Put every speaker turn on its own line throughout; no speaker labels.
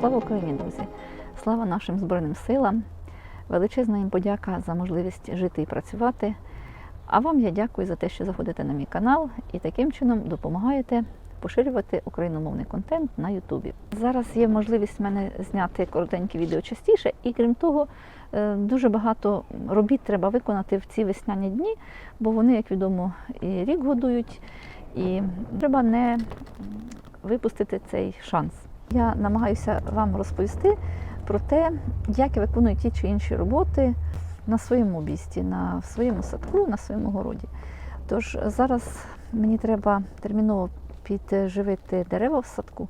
Слава Україні, друзі! Слава нашим Збройним силам! Величезна їм подяка за можливість жити і працювати. А вам я дякую за те, що заходите на мій канал і таким чином допомагаєте поширювати україномовний контент на Ютубі. Зараз є можливість в мене зняти коротенькі відео частіше, і крім того, е, дуже багато робіт треба виконати в ці весняні дні, бо вони, як відомо, і рік годують, і треба не випустити цей шанс. Я намагаюся вам розповісти про те, як я виконую ті чи інші роботи на своєму обісті, на своєму садку, на своєму городі. Тож зараз мені треба терміново підживити дерева в садку.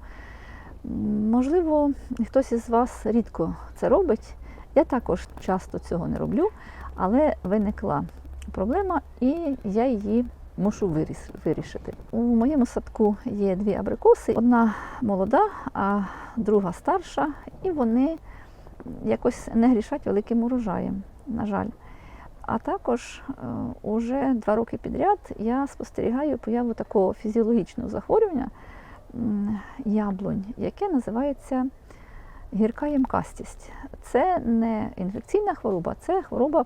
Можливо, хтось із вас рідко це робить. Я також часто цього не роблю, але виникла проблема, і я її мушу вирішити. У моєму садку є дві абрикоси: одна молода, а друга старша, і вони якось не грішать великим урожаєм, на жаль. А також е, уже два роки підряд я спостерігаю появу такого фізіологічного захворювання яблунь, яке називається гірка ємкастість. Це не інфекційна хвороба, це хвороба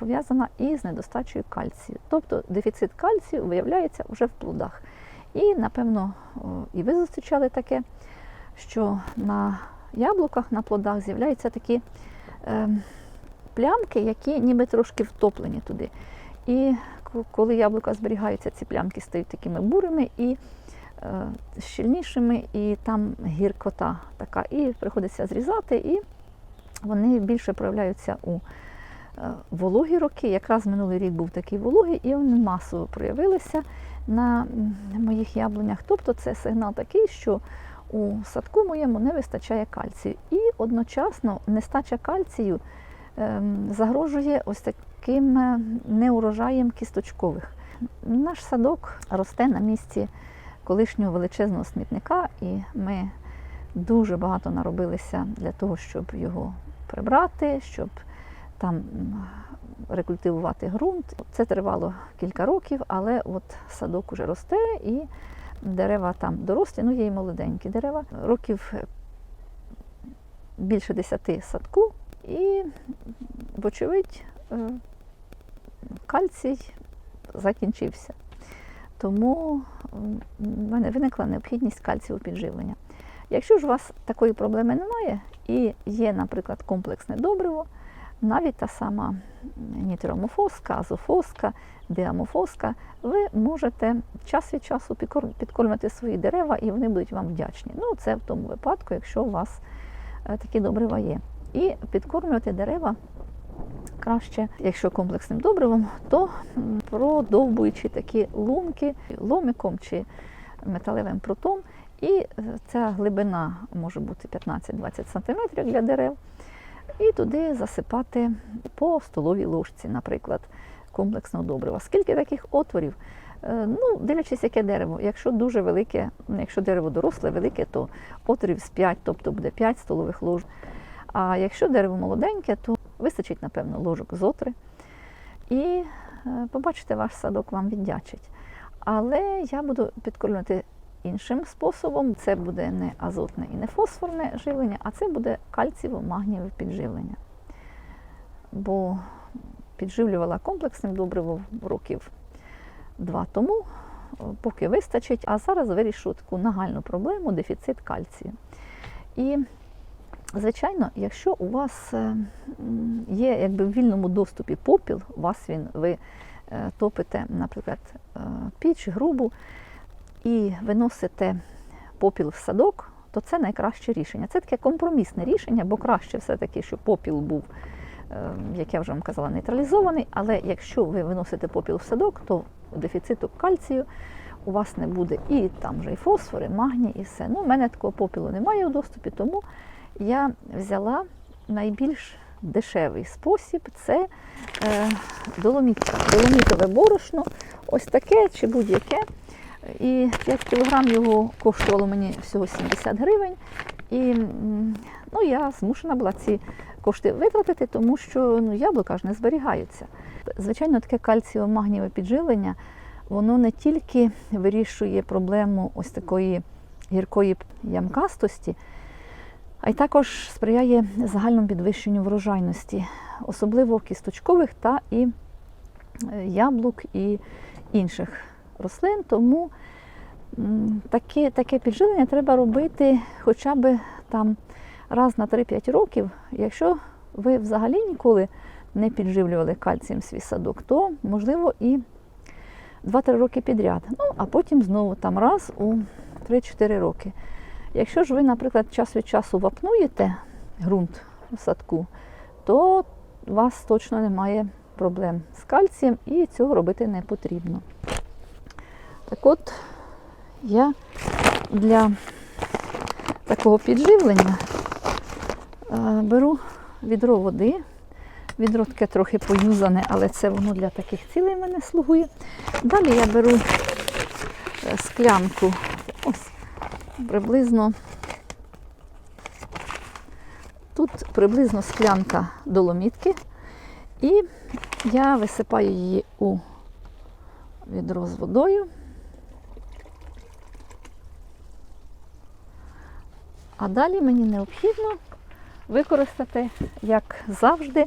пов'язана із недостачею кальцію. Тобто дефіцит кальцію виявляється вже в плодах. І, напевно, і ви зустрічали таке, що на яблуках, на плодах з'являються такі е, плямки, які ніби трошки втоплені туди. І коли яблука зберігаються, ці плямки стають такими бурими і е, щільнішими, і там гіркота така. І приходиться зрізати, і вони більше проявляються у вологі роки. Якраз минулий рік був такий вологий, і вони масово проявилися на моїх яблунях. Тобто це сигнал такий, що у садку моєму не вистачає кальцію. І одночасно нестача кальцію ем, загрожує ось таким е, неурожаєм кісточкових. Наш садок росте на місці колишнього величезного смітника, і ми дуже багато наробилися для того, щоб його прибрати, щоб там рекультивувати ґрунт. Це тривало кілька років, але от садок уже росте і дерева там дорослі, ну є і молоденькі дерева. Років більше десяти садку, і, вочевидь, е, кальцій закінчився. Тому в мене виникла необхідність кальцієвого підживлення. Якщо ж у вас такої проблеми немає і є, наприклад, комплексне добриво, навіть та сама нітромофоска, азофоска, діамофоска, ви можете час від часу підкормити свої дерева, і вони будуть вам вдячні. Ну, це в тому випадку, якщо у вас е, такі добрива є. І підкормлювати дерева краще, якщо комплексним добривом, то продовбуючи такі лунки ломиком чи металевим прутом. І е, ця глибина може бути 15-20 см для дерев. І туди засипати по столовій ложці, наприклад, комплексного добрива. Скільки таких отворів? Е, Ну, дивлячись, яке дерево. Якщо дуже велике, якщо дерево доросле, велике, то отворів з 5, тобто буде 5 столових ложок. А якщо дерево молоденьке, то вистачить, напевно, ложок зо три. І е, побачите, ваш садок вам віддячить. Але я буду підкормлювати іншим способом. Це буде не азотне і не фосфорне живлення, а це буде кальцієво-магнієве підживлення. Бо підживлювала комплексним добривом років два тому, е, поки вистачить, а зараз вирішу таку нагальну проблему дефіцит кальцію. І Звичайно, якщо у вас е, є якби в вільному доступі попіл, у вас він ви е, топите, наприклад, піч, грубу і виносите попіл в садок, то це найкраще рішення. Це таке компромісне рішення, бо краще все-таки, щоб попіл був, е, як я вже вам казала, нейтралізований. Але якщо ви виносите попіл в садок, то дефіциту кальцію у вас не буде і там вже і фосфори, магній, і все. Ну, у мене такого попілу немає у доступі, тому я взяла найбільш дешевий спосіб це е, доломіт, доломітове борошно, ось таке чи будь-яке. І 5 кг його коштувало мені всього 70 гривень. І ну, я змушена була ці кошти витратити, тому що ну, яблука ж не зберігаються. Звичайно, таке кальцієво-магнієве підживлення, воно не тільки вирішує проблему ось такої гіркої ямкастості, А й також сприяє загальному підвищенню врожайності, особливо кісточкових та і е, яблук і інших рослин. Тому таке, таке підживлення треба робити хоча б там раз на 3-5 років. Якщо ви взагалі ніколи не підживлювали кальцієм свій садок, то можливо і 2-3 роки підряд. Ну, а потім знову там раз у 3-4 роки. Якщо ж ви, наприклад, час від часу вапнуєте ґрунт в садку, то у вас точно немає проблем з кальцієм і цього робити не потрібно. Так от, я для такого підживлення е, беру відро води. Відро таке трохи поюзане, але це воно для таких цілей мене слугує. Далі я беру е, склянку, ось приблизно. Тут приблизно склянка доломітки, і я висипаю її у відро з водою. А далі мені необхідно використати, як завжди,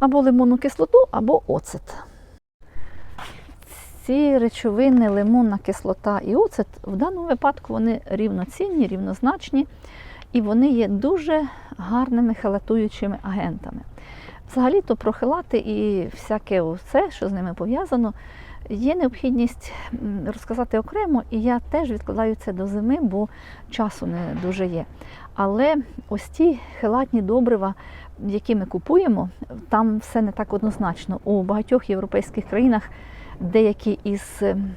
або лимонну кислоту, або оцет. Ці речовини, лимонна кислота і оцет, в даному випадку вони рівноцінні, рівнозначні, і вони є дуже гарними хелатуючими агентами. Взагалі-то про хелати і всяке все, що з ними пов'язано, є необхідність розказати окремо, і я теж відкладаю це до зими, бо часу не дуже є. Але ось ті хелатні добрива, які ми купуємо, там все не так однозначно. У багатьох європейських країнах деякі із ем,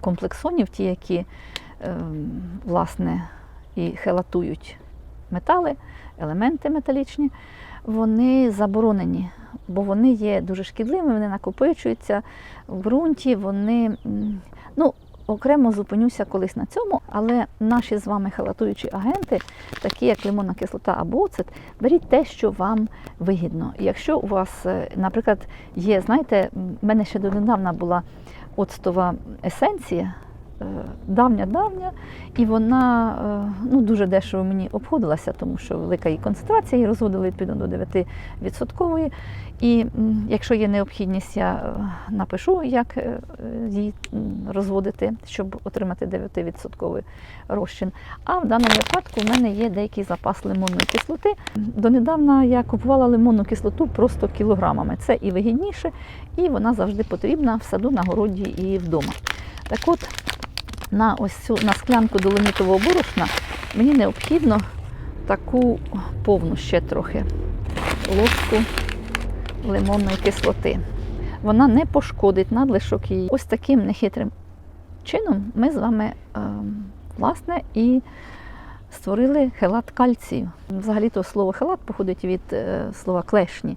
комплексонів, ті, які ем, власне і хелатують метали, елементи металічні, вони заборонені, бо вони є дуже шкідливими, вони накопичуються в ґрунті, вони ну, окремо зупинюся колись на цьому, але наші з вами халатуючі агенти, такі як лимонна кислота або оцет, беріть те, що вам вигідно. Якщо у вас, е, наприклад, є, знаєте, в мене ще донедавна була оцтова есенція. Е, Давня-давня, і вона е, ну, дуже дешево мені обходилася, тому що велика її концентрація, її розводили відповідно до 9%. І якщо є необхідність, я е, напишу, як її розводити, щоб отримати 9% розчин. А в даному випадку в мене є деякий запас лимонної кислоти. Донедавна я купувала лимонну кислоту просто кілограмами. Це і вигідніше, і вона завжди потрібна в саду, на городі і вдома. Так от, на ось цю на склянку доломітового борошна мені необхідно таку повну ще трохи ложку лимонної кислоти. Вона не пошкодить надлишок її. Ось таким нехитрим чином ми з вами е, власне і створили хелат кальцію. Взагалі-то слово хелат походить від е, слова клешні.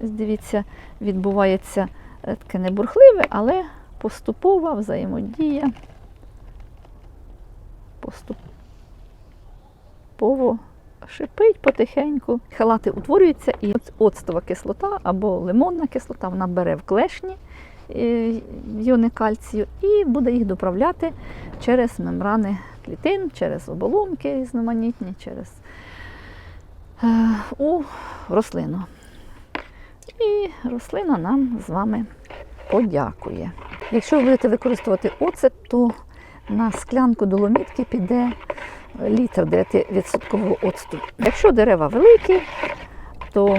Дивіться, відбувається е, таке небурхливе, але поступова взаємодія. Поступово шипить потихеньку. Халати утворюються, і оцтова кислота або лимонна кислота вона бере в клешні е, йони кальцію і буде їх доправляти через мембрани клітин, через оболонки різноманітні, через е, у рослину. І рослина нам з вами подякує. Якщо ви будете використовувати оцет, то на склянку доломітки піде літр 9% оцту. Якщо дерева великі, то,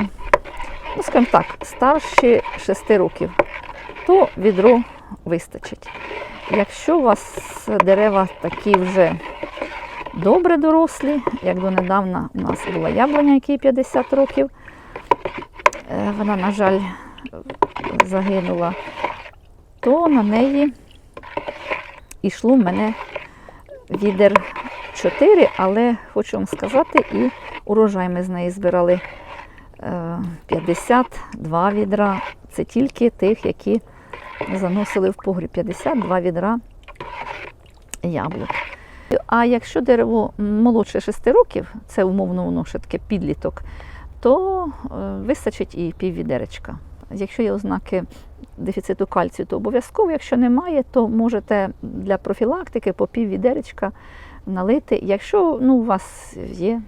ну скажімо так, старші 6 років, то відро вистачить. Якщо у вас дерева такі вже добре дорослі, як донедавна у нас була яблуня, якій 50 років, е, вона, на жаль, загинула, то на неї йшло в мене відер 4, але хочу вам сказати, і урожай ми з неї збирали е, 52 відра. Це тільки тих, які заносили в погріб. 52 відра яблук. А якщо дерево молодше 6 років, це умовно воно ще таке підліток, то е, вистачить і піввідеречка. Якщо є ознаки дефіциту кальцію, то обов'язково. Якщо немає, то можете для профілактики по піввідеречка налити. Якщо ну, у вас є,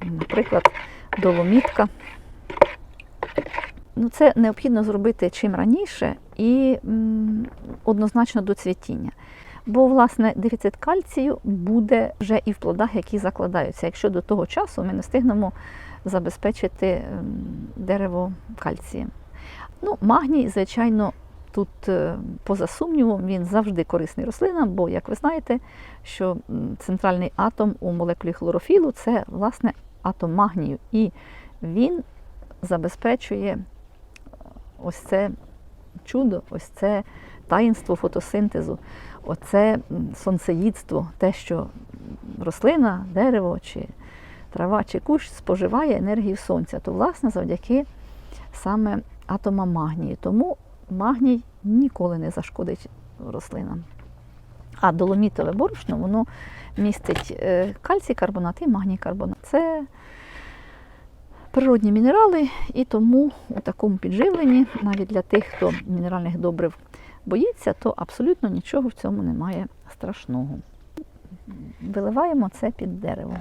наприклад, доломітка, ну, це необхідно зробити чим раніше і м, однозначно до цвітіння. Бо, власне, дефіцит кальцію буде вже і в плодах, які закладаються, якщо до того часу ми не встигнемо забезпечити ем, дерево кальцієм. Ну, магній, звичайно, тут, е, поза сумнівом, він завжди корисний рослинам, бо, як ви знаєте, що центральний атом у молекулі хлорофілу це, власне, атом магнію. І він забезпечує е, ось це чудо, ось це таїнство фотосинтезу, оце сонцеїдство, те, що рослина, дерево чи трава чи кущ споживає енергію сонця, то власне завдяки саме атомам магнію. Тому магній ніколи не зашкодить рослинам. А доломітове борошно воно містить е, кальцій карбонат і магній карбонат. Це природні мінерали, і тому у такому підживленні, навіть для тих, хто мінеральних добрив боїться, то абсолютно нічого в цьому немає страшного. Виливаємо це під дерево.